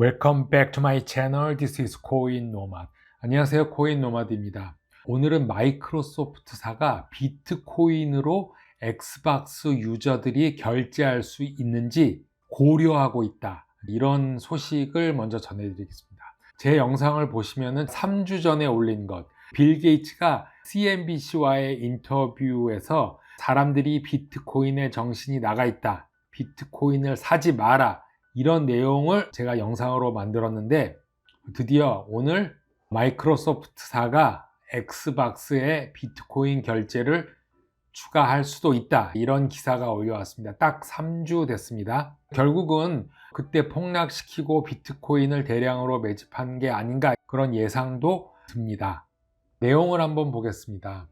Welcome back to my channel. This is 코인 노마드. 안녕하세요. 코인 노마드입니다. 오늘은 마이크로소프트사가 비트코인으로 엑스박스 유저들이 결제할 수 있는지 고려하고 있다. 이런 소식을 먼저 전해드리겠습니다. 제 영상을 보시면은 3주 전에 올린 것. 빌 게이츠가 CNBC와의 인터뷰에서 사람들이 비트코인에 정신이 나가 있다. 비트코인을 사지 마라. 이런 내용을 제가 영상으로 만들었는데 드디어 오늘 마이크로소프트사가 엑스박스에 비트코인 결제를 추가할 수도 있다. 이런 기사가 올려왔습니다. 딱 3주 됐습니다. 결국은 그때 폭락시키고 비트코인을 대량으로 매집한 게 아닌가 그런 예상도 듭니다. 내용을 한번 보겠습니다.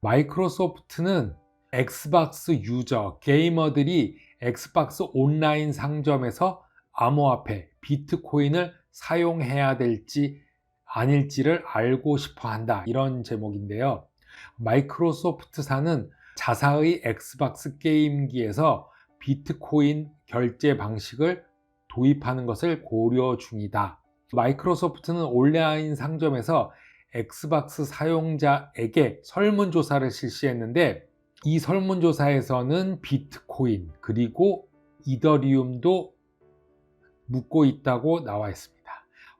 마이크로소프트는 엑스박스 유저, 게이머들이 엑스박스 온라인 상점에서 암호화폐, 비트코인을 사용해야 될지 아닐지를 알고 싶어 한다. 이런 제목인데요. 마이크로소프트사는 자사의 엑스박스 게임기에서 비트코인 결제 방식을 도입하는 것을 고려 중이다. 마이크로소프트는 온라인 상점에서 엑스박스 사용자에게 설문조사를 실시했는데 이 설문조사에서는 비트코인 그리고 이더리움도 묻고 있다고 나와 있습니다.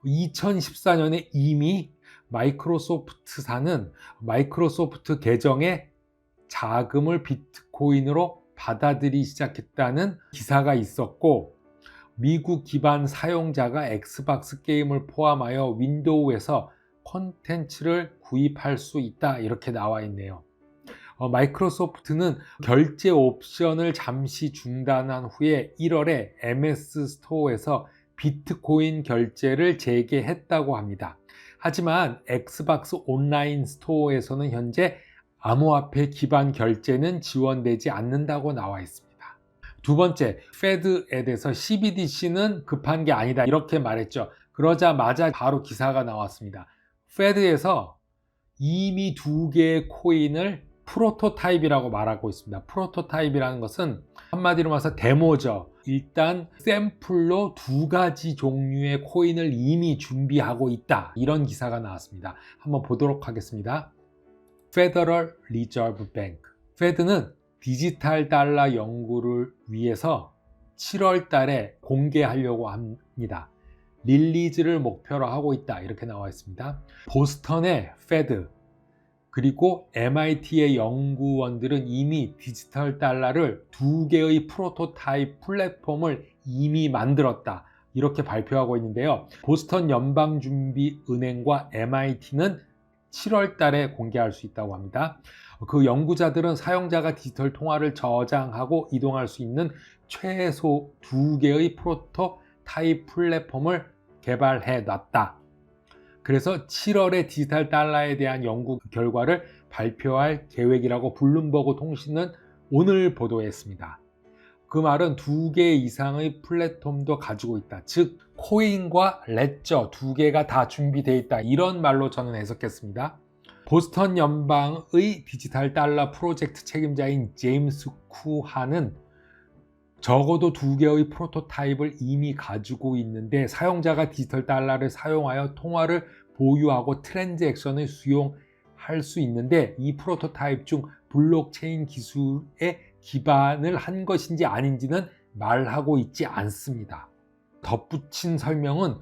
2014년에 이미 마이크로소프트사는 마이크로소프트 계정에 자금을 비트코인으로 받아들이기 시작했다는 기사가 있었고 미국 기반 사용자가 엑스박스 게임을 포함하여 윈도우에서 콘텐츠를 구입할 수 있다 이렇게 나와 있네요. 어, 마이크로소프트는 결제 옵션을 잠시 중단한 후에 1월에 MS 스토어에서 비트코인 결제를 재개했다고 합니다. 하지만 엑스박스 온라인 스토어에서는 현재 암호화폐 기반 결제는 지원되지 않는다고 나와 있습니다. 두 번째, 페드에 대해서 CBDC는 급한 게 아니다 이렇게 말했죠. 그러자마자 바로 기사가 나왔습니다. 페드에서 이미 두 개의 코인을 프로토타입이라고 말하고 있습니다. 프로토타입이라는 것은 한마디로 말해서 데모죠. 일단 샘플로 두 가지 종류의 코인을 이미 준비하고 있다. 이런 기사가 나왔습니다. 한번 보도록 하겠습니다. Federal Reserve Bank. 페드는 디지털 달러 연구를 위해서 7월 달에 공개하려고 합니다. 릴리즈를 목표로 하고 있다. 이렇게 나와 있습니다. 보스턴의 페드, 그리고 MIT의 연구원들은 이미 디지털 달러를 두 개의 프로토타입 플랫폼을 이미 만들었다. 이렇게 발표하고 있는데요. 보스턴 연방준비은행과 MIT는 7월 달에 공개할 수 있다고 합니다. 그 연구자들은 사용자가 디지털 통화를 저장하고 이동할 수 있는 최소 두 개의 프로토타입 플랫폼을 개발해 놨다. 그래서 7월에 디지털 달러에 대한 연구 결과를 발표할 계획이라고 블룸버그 통신은 오늘 보도했습니다. 그 말은 두 개 이상의 플랫폼도 가지고 있다. 즉, 코인과 레저 두 개가 다 준비되어 있다. 이런 말로 저는 해석했습니다. 보스턴 연방의 디지털 달러 프로젝트 책임자인 제임스 쿠하는 적어도 두 개의 프로토타입을 이미 가지고 있는데 사용자가 디지털 달러를 사용하여 통화를 보유하고 트랜잭션을 수용할 수 있는데 이 프로토타입 중 블록체인 기술에 기반을 한 것인지 아닌지는 말하고 있지 않습니다. 덧붙인 설명은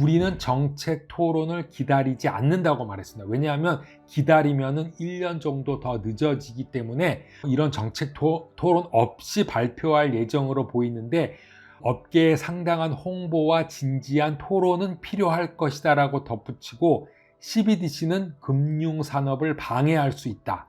우리는 정책 토론을 기다리지 않는다고 말했습니다. 왜냐하면 기다리면 1년 정도 더 늦어지기 때문에 이런 정책 토, 론 없이 발표할 예정으로 보이는데 업계에 상당한 홍보와 진지한 토론은 필요할 것이다 라고 덧붙이고 CBDC는 금융 산업을 방해할 수 있다.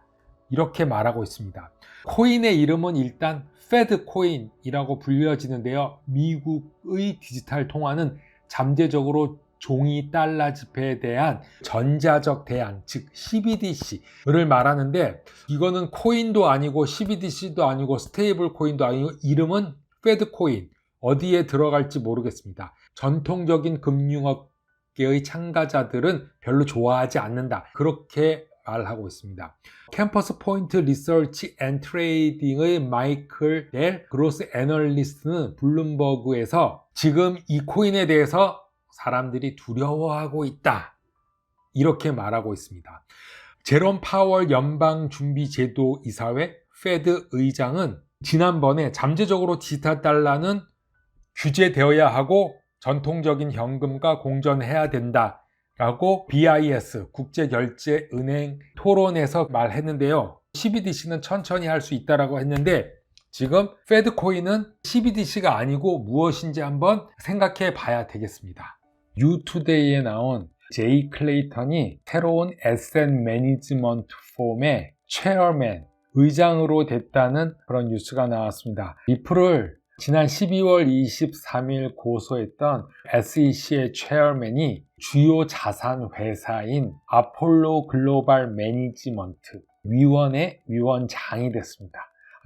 이렇게 말하고 있습니다. 코인의 이름은 일단 페드 코인이라고 불려지는데요. 미국의 디지털 통화는 잠재적으로 종이 달러 지폐에 대한 전자적 대안, 즉 CBDC를 말하는데 이거는 코인도 아니고 CBDC도 아니고 스테이블 코인도 아니고 이름은 페드 코인. 어디에 들어갈지 모르겠습니다. 전통적인 금융업계의 참가자들은 별로 좋아하지 않는다. 그렇게 말하고 있습니다. 캠퍼스 포인트 리서치 앤 트레이딩의 마이클 넬 그로스 애널리스트는 블룸버그에서 지금 이 코인에 대해서 사람들이 두려워하고 있다. 이렇게 말하고 있습니다. 제롬 파월 연방준비제도 이사회 페드 의장은 지난번에 잠재적으로 디지털 달러는 규제되어야 하고 전통적인 현금과 공존해야 된다. 라고 BIS 국제결제은행 토론에서 말했는데요. CBDC는 천천히 할 수 있다라고 했는데 지금 페드코인은 CBDC가 아니고 무엇인지 한번 생각해 봐야 되겠습니다. 뉴투데이에 나온 제이 클레이턴이 새로운 에셋 매니지먼트 폼의 체어맨, 의장으로 됐다는 그런 뉴스가 나왔습니다. 리플을 지난 12월 23일 고소했던 SEC의 체어맨이 주요 자산 회사인 아폴로 글로벌 매니지먼트 위원의 위원장이 됐습니다.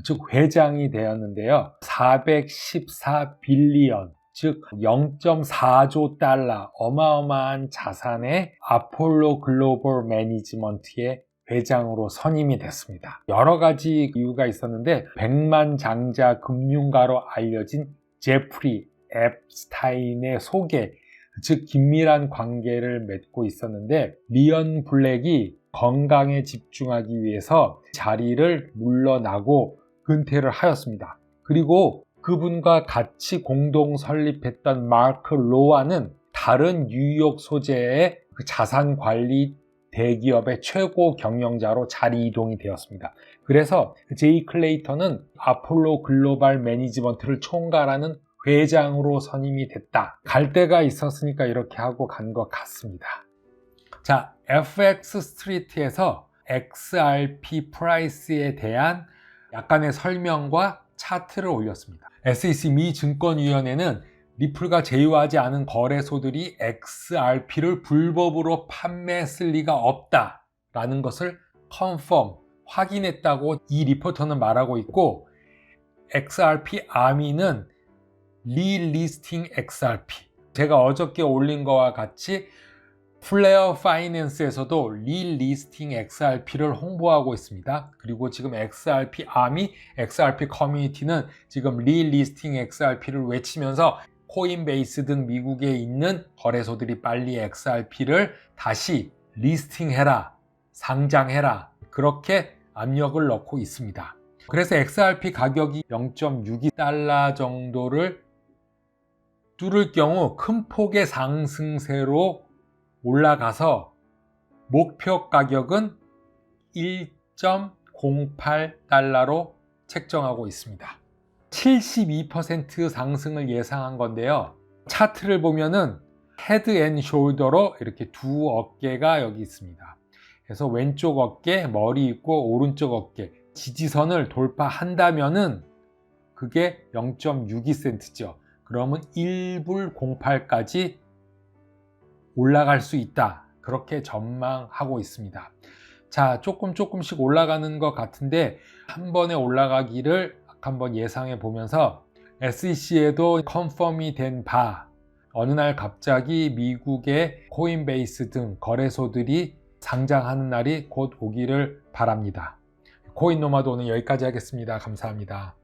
즉 회장이 되었는데요. 414 빌리언 즉 0.4조 달러 어마어마한 자산의 아폴로 글로벌 매니지먼트의 회장으로 선임이 됐습니다. 여러 가지 이유가 있었는데 백만 장자 금융가로 알려진 제프리 앱스타인의 소개, 즉 긴밀한 관계를 맺고 있었는데 리언 블랙이 건강에 집중하기 위해서 자리를 물러나고 은퇴를 하였습니다. 그리고 그분과 같이 공동 설립했던 마크 로아는 다른 뉴욕 소재의 그 자산 관리 대기업의 최고 경영자로 자리 이동이 되었습니다. 그래서 제이 클레이턴은 아폴로 글로벌 매니지먼트를 총괄하는 회장으로 선임이 됐다. 갈 데가 있었으니까 이렇게 하고 간 것 같습니다. 자, FX 스트리트에서 XRP 프라이스에 대한 약간의 설명과 차트를 올렸습니다. SEC 미 증권위원회는 리플과 제휴하지 않은 거래소들이 XRP를 불법으로 판매했을 리가 없다라는 것을 컨펌, 확인했다고 이 리포터는 말하고 있고 XRP 아미는 리리스팅 XRP 제가 어저께 올린 거와 같이 플레어 파이낸스에서도 리리스팅 XRP를 홍보하고 있습니다. 그리고 지금 XRP 아미, XRP 커뮤니티는 지금 리리스팅 XRP를 외치면서 코인베이스 등 미국에 있는 거래소들이 빨리 XRP를 다시 리스팅해라, 상장해라, 그렇게 압력을 넣고 있습니다. 그래서 XRP 가격이 0.62달러 정도를 뚫을 경우 큰 폭의 상승세로 올라가서 목표 가격은 1.08달러로 책정하고 있습니다. 72% 상승을 예상한 건데요. 차트를 보면은 헤드 앤 숄더로 이렇게 두 어깨가 여기 있습니다. 그래서 왼쪽 어깨, 머리 있고 오른쪽 어깨 지지선을 돌파한다면은 그게 0.62센트죠. 그러면 1불 08까지 올라갈 수 있다. 그렇게 전망하고 있습니다. 자, 조금 조금씩 올라가는 것 같은데 한 번에 올라가기를 한번 예상해 보면서 SEC에도 컨펌이 된 바 어느 날 갑자기 미국의 코인베이스 등 거래소들이 상장하는 날이 곧 오기를 바랍니다. 코인 노마드 오늘 여기까지 하겠습니다. 감사합니다.